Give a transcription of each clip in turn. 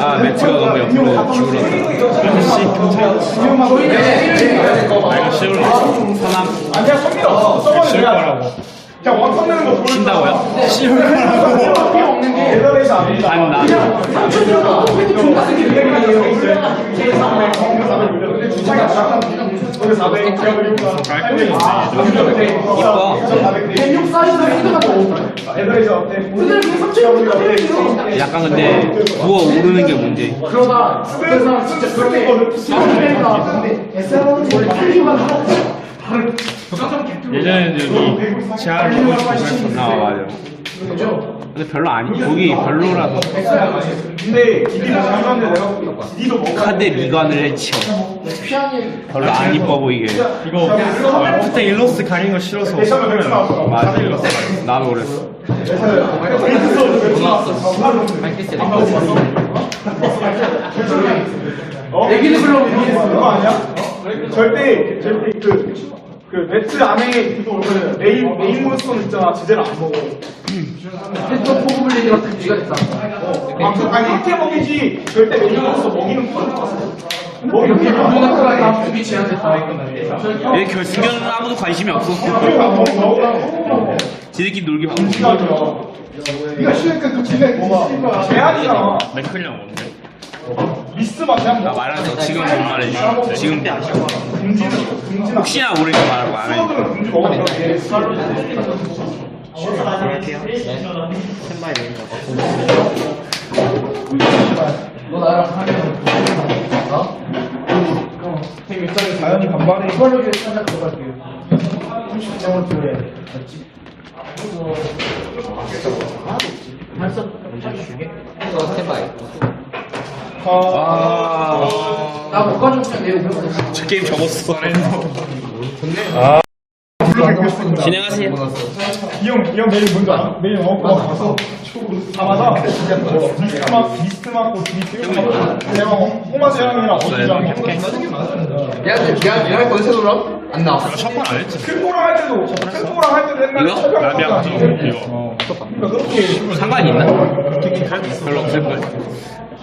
아 매트가 너무 옆으로 기울었다 서남 아니야 성민아 써봐도 쉴 거라고 그냥 원턴 내는 거 보여줘 쉰다고요? 쉴 거라고 대단해서. 안 된다 반 나. 이뻐 약간 근데 부어 오르는 게 문제. 그러다 그 진짜 그렇게 싸우니까 원래 필기만 하고 예전에는 여기 지하를 보고 싶어서 했었나 아 맞아 그죠? 근데 별로 아니 거기 별로라서 근데 내가 디디도 먹어 카드 미관을 해치워 별로 안 이뻐 보이게 이거 그때 일러스트 가린 거 싫어서 맞아 나도 그랬어 애기들 그러고 그거 아니야? 절대 절대 그, 그 매트 안에 그 메인 메인 몬스터 있잖아 제대로 안 먹어. 또 포구블리디 같은 됐다. 아, 그, 아니 이렇게 먹이지. 절대 메인 몬스터 먹이는 거 먹이는 이렇게 거다 수비 제한됐다 얘 결승전은 아무도 관심이 없었어 지들끼리 놀기 바쁘지 네가 쉬니까 그 집에 제한이잖아. 맥클령 없는데 미스만 그냥 나 먹어 말해서 지금 못 말해줘. 지금 금지는 금지는 혹시나 모르니까 말하고 안 해. 금지 먹어 너 나랑 하면 어? 자연이 반반에 이걸로 위해 살짝 들어갈게요. 30장을 들어야 돼. 맞지? 벌써 아, 나못 가져오면 내가 그러면 저 게임 접었어. 진행하세요. 이형 이형 내일 뭔지 알아? 내일 어 가서 미스트 맞고 미스트 맞고 내가 홍마스 형이랑 어디랑 야, 야, 얘랑 거기서 놀아? 안 나와. 첫판 안 했지. 큰 거랑 할 때도 큰 거랑 할 때도 옛날에 이거? 철벽 라비아 다니는데. 이거 그러니까 그렇게 상관이 있나? 별로 없을 거야.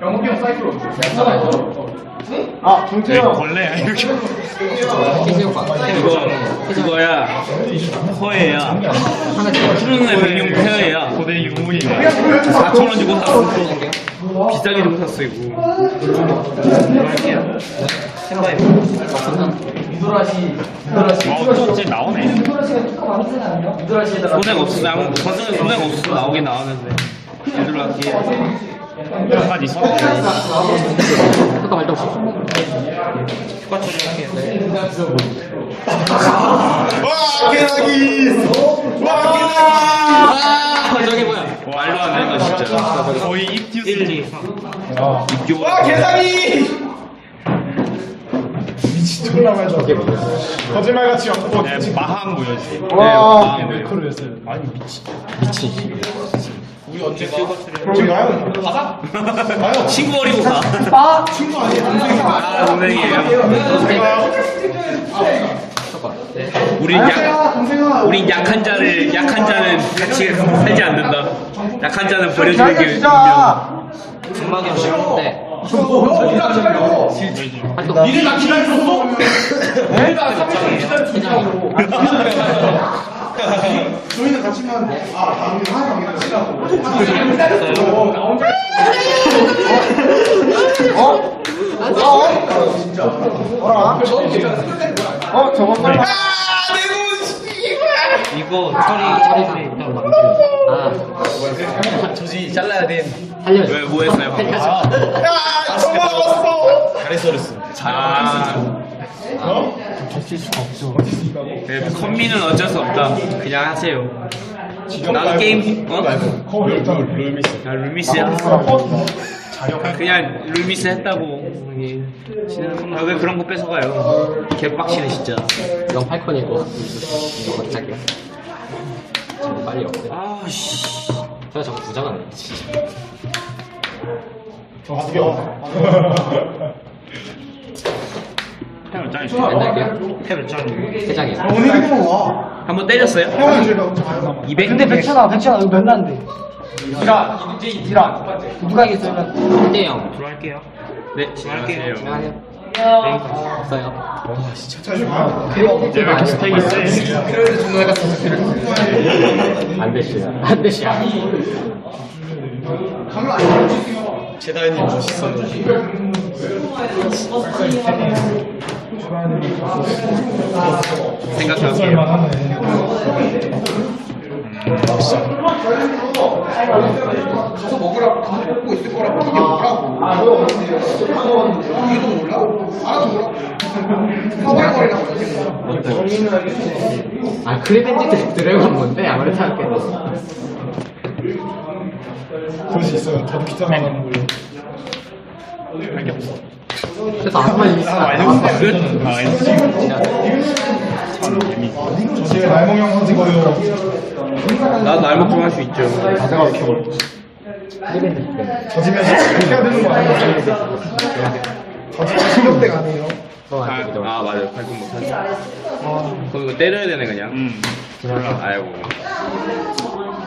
영국이 형 사이클로 아 정태형 원래 이렇게 이거 그거야. 허예야. 푸른의 백룡 페어야. 고대 유물이 4천 원 주고 샀어. 비싸게 주고 샀어 이거. 미도라시 미도라시 어 또지 나오네 미도라시에다가 손해가 없어. 아무 버스는 손해가 없어. 나오긴 나왔는데. 얘들로 할게. 몇가지 있었는데 와 개나기 와 저게 뭐야? 말도 안 되는 거 진짜. 거의 입티우스 1, 2, 6개월. 와 개나기 말도 거짓말같이 어 네, 마한 모여지 와 네, 아니 미치 저기가요. 가자. 가요. 친구 버리고 가. 아! 친구 아니에요. 동생이에요. 아, 동생이에요. 제가요. 우린 약, 우린 약한 자를, 약한 자는 같이 살지 않는다. 약한 자는 버려주는 게 운명. 니네가 기다렸어? 내가 3일 기다렸어. 저희는 같이만 아 방금 하나 같이 가고 어? 어? 진짜? 어 이거 처리, 처리 일단 아. 조지 잘라야 돼. 왜, 뭐 했어요, 방금? 야 처먹었어 아. 어? 네, 컨미는 어쩔 수 없다. 그냥 하세요. 나도 게임, 어? 룰미스 야, 룰미스야. 그냥 룰미스 했다고. 아, 왜 그런 거 뺏어가요? 개빡치네, 진짜. 이건 팔콘이고, 이거 갑자기야. 저거 빨리 없대. 아, 씨. 제가 저거 부자가네, 진짜. 저 죽여. 템을 짱이 왼쪽이요? 템을 짱이 세 장이요. 오늘 이거 와. 한번 때렸어요? 형은 제가 잘 200? 근데 백천아, 백천아, 이거 몇 난데? 디라, 디라. 누가 이겼어, 이거? 1대0. 들어갈게요 네, 진행할게요. 진행하세요. 네, 없어요. 이제 왜 이렇게 스택이 세? 그래도 존나 같았어. 안 되시요. 안 되시요. 제다이님 멋있어요 생각해볼게요. 가서 먹으라고 가서 먹고 있을 거라고 이게 뭐라고 이게도 몰라? 알아서 뭐라고 허벌거리라고 아 크리벤지 드래곤 뭔데? 아무래도 생각해도 그럴 수 있어요. 저도 귀찮아하는 걸로. 할게 없어 그래서 아무만 있어 아 끝. 아 NC 저 집에 날몽형 선지거요. 나도 날먹 좀할 수 있죠. 가자가 이렇게 어려. 저 집에 해야 되는 거 아니에요? 저 집에 실력대가 아니에요. 아, 맞아요. 발동 못하지. 그럼 이거 때려야 되네, 그냥. 음 아이고.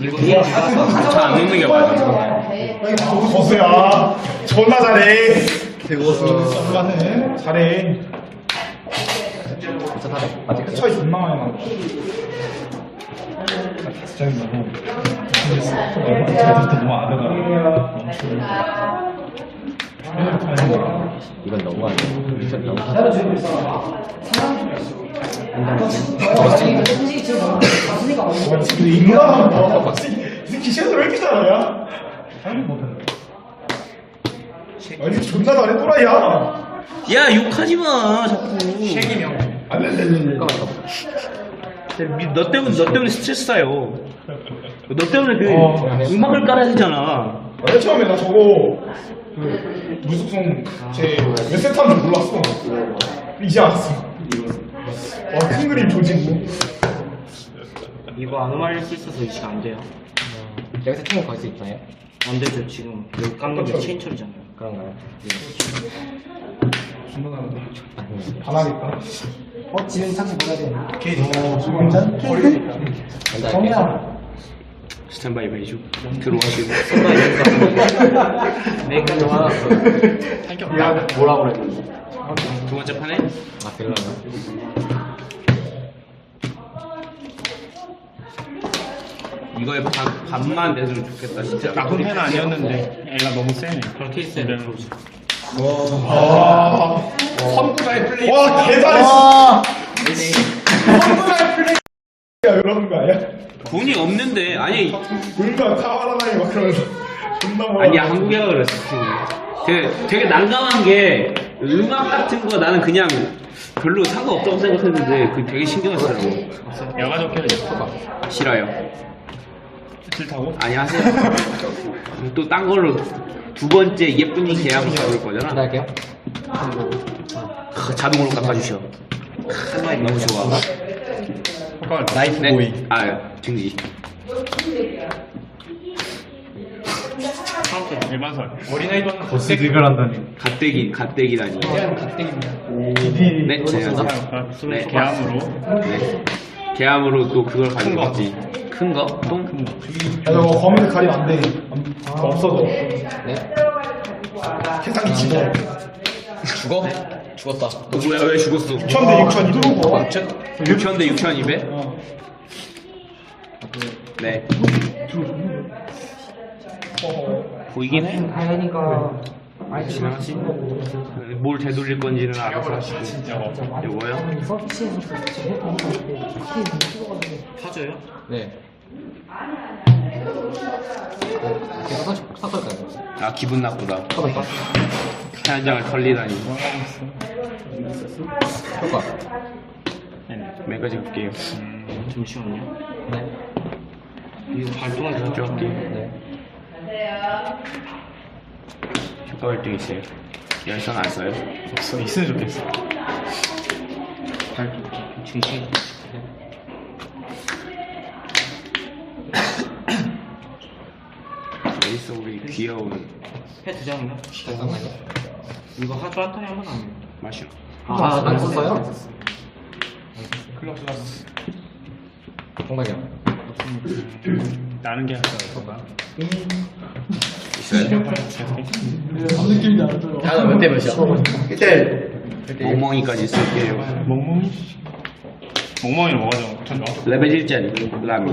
잘안 넣는 게 맞아. 거수야. 존나 잘해. 대고수. 엄마는 잘해. 맞지? 차이 존나 많이 나. 진짜 너무. 너무 아다가. 이건 너무하네 미쳤 너무 근데 새끼 왜 이렇게 잘하냐? 잘못 못한다. 아니 존나 잘해 또라이야. 야, 욕하지 마, 자꾸. 안될될될 미- 너 때문에, 너 때문에 스트레스 쌓여. 너 때문에 그 어. 음악을 깔아야 되잖아. 맨 처음에 나 저거 그 무속성 제몇 세트 하는 줄 몰랐어. 이제 알았어. 와, 큰 그림 조지고. 이거 아노말리 쓸 있어서 이 시간 안 돼요 여기서 팀을 걸 수 있나요? 안 되죠 지금 여기 깎는 게 체인 처리잖아요 그런가요? 아니 반하겠다. 어, 지금 상식 뭐야 돼? 어, 지금 케이크? 안돼 정이야. 스탠바이 매주. 들어와시고. 내가 좀 하나 할게 없다 뭐라고 그랬는데 두 번째 판에 아 별로나 이거에 반, 반만 됐으면 좋겠다, 진짜. 나쁜 팬은 아니었는데 애가 너무 세네 그렇게 있어야 네. 아, 선구자의 플레이. 와, 개잘했어. 선구자의 플레이 야, 이러는 거 아니야? 돈이 없는데, 아니, 뭔가 카와라나이 막 그러면서. 존나 뭐. 아니 한국애가 그랬어. 되게, 되게 난감한 게 음악 같은 거 나는 그냥 별로 상관없다고 생각했는데 그 되게 신경을 써요. 여가 좋게 싫어요. 싫다고? 아니 하세요. 또 딴 걸로 두 번째 예쁜이 계약을 잡을 거잖아. 기다릴게요 크, 자동으로 깎아주셔. 크, 너무 좋아. 효과 나이프 네. 아 증지. 일반설 거스득을 한다니. 갓대기 갓대기라니. 디디. 네, 제가 아, 네. 개함으로 네. 계함으로 또 그걸 가지고 갔지. 큰 거? 똥? 야, 저거 검은색 가리면 안 돼. 아, 없어져. 네 세상이 지워. 죽어? 죽었다 어, 뭐야 왜 죽었어? 6천 대 6천 2천. 6천 대 6,200? 어. 네. 보이긴 해. 다행이니까. 지나가지. 뭘 되돌릴 건지는 알아서 하시고. 진짜 이거요? 서비스에서 찍어가지고. 터져요? 네 섞- 섞을까요? 아 기분 나쁘다. 섞을까? 차한 장을 털리다니. 효과. 몇 가지 볼게요. 잠시만요. 이거 발동을 먼저 할게요. 네. 효과 발동 있어요. 열선 안 써요. 없어 있으면 좋겠어 발동. 중심. 어딨어 우리 귀여운 해두 장이요? 잠깐만요. 이거 하루 한 턴에 한번 하면 마셔. 아, 안 썼어요? 정말요. 나는 게 할까 있어요? 다몇대 몇이야? 1대 멍멍이까지 쓸게요. 멍멍이 멍멍이는 뭐가 좀 좋아? 레벨 1짜리 라미.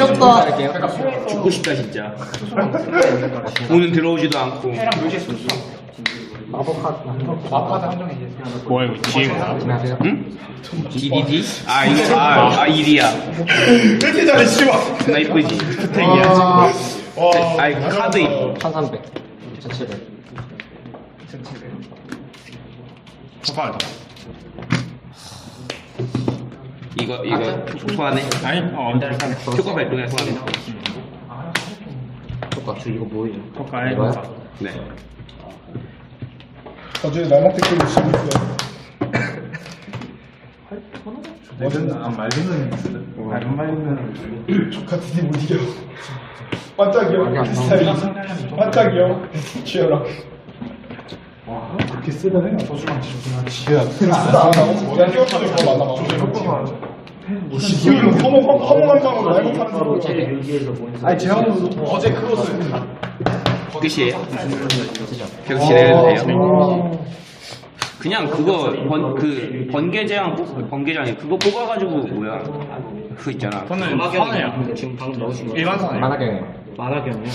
할게요. 죽고 싶다 진짜. 오는 들어오지도 않고. 뭐야 이거? 안녕하세요. 응? DDD? 아 이거 아, 아 일이야. 왜 이렇게 잘해, 씨발. 나 이쁘지. 와. 아 이거 카드 이뻐. 1300. 1700. 효과를 더 이거 이거 소환해. 아니 어 일단 효과 발동해 소환해. 효과. 저 이거 뭐예요? 효과에 이거요? 효과 네. 어제 치고 있어요. 어제는 안 말리는 안 말리는 조카트니 못 이겨. 반짝이요. 스타일이 반짝이요. 지어라. 그렇게 쓰다네. 소주만 지주구나. 지어. 쓰다 안 하고. 야 끼워주는 거 맞나 봐. 지금 허몽 허몽 한 방으로 날고 타는 사람. 아니 재현도 어제 크로스. 끝이에요. 계속 진행해도 돼요. 그냥 그거 번 그 번개장 뽑- 번개장이 그거 뽑아가지고 뭐야 그 있잖아. 선이야 만화경이요 지금 방금 넣으신 거 일반 선이야 만화경이에요. 만화경이요?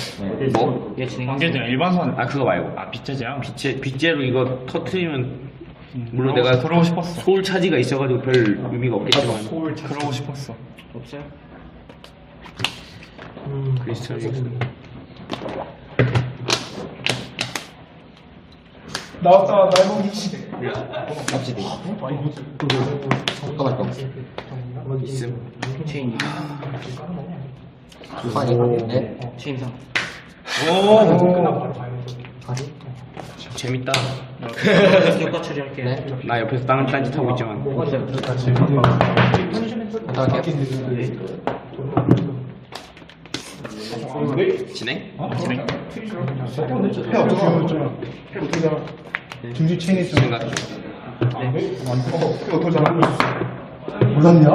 뭐? 얘 진행 관계장 일반 선 아 그거 말고. 아 빗재재야 빗재 빗재로 이거 터트리면 물론 그러고- 내가 그러고 싶었어 소울 차지가 있어가지고 별 의미가 없겠지만 그러고 싶었어 없어요? 크리스탈 나왔다 날먹이. 갑자기. 효과 발동. 있음. 체인 효과니. 네. 체인상 가지. 재밌다. 효과 처리할게요 네. 나 옆에서 딴 딴짓 하고 있지만 갔다 갈게요. 진행? 중지 체인이 좀 생각 중. 몰랐냐?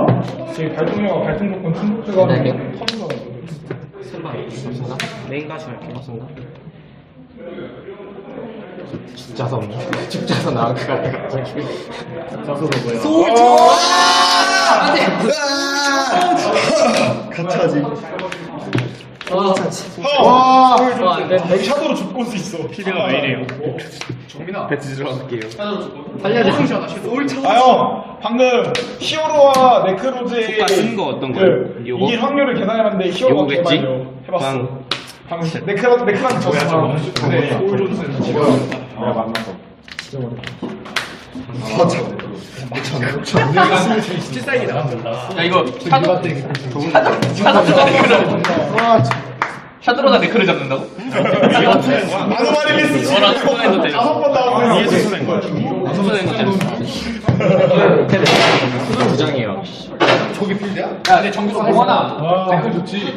지금 발동료가 발동 조건 충족돼가 네, 네. 선방 메인까지 할게요 죽자선. 죽자선 나올 것 같아, 갑자기. 와! 여기 샤도로 죽고 수 있어. 피드가 왜 이래요 배트 들어갈게요. 아, 형! 방금 히어로와 네크로즈의 효과 쓴거 어떤 거예요? 그? 이길 확률을 계산해봤는데 히어로가 요거겠지? 개발요 해봤어. 빵. 방금 네크로, 네크로한테 졌어. 네. 올존스는 지금. 내가 만났어. 야, 이거. 샤드로다 네크를 잡는다고? 아노마리리스 지금. 다섯 번 나오고 이게 수술된 거야 소소된 거잖아. 두 장이에요. 저기 필드야? 야, 근데 정규수 공원아. 댓글 좋지.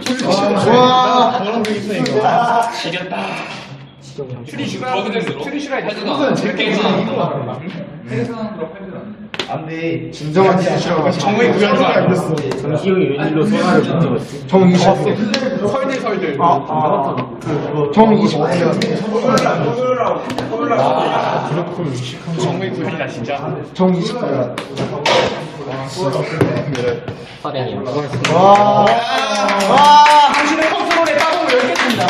와, 그런 게 있어, 이거. 지렸다. 추리슈가 추리슈가 해도 재밌게 안돼 진정한 디스셔 정우의 구현도 알겠어 정시영이 웬일로 소화를 못들었지 정 20대 설대 설대 아정 20대 정우의 구현이다 진짜 정 20대 아, 화랭이요. 네. 네. 와, 와, 당신의 컨트롤에 따봉을 10개 칩니다.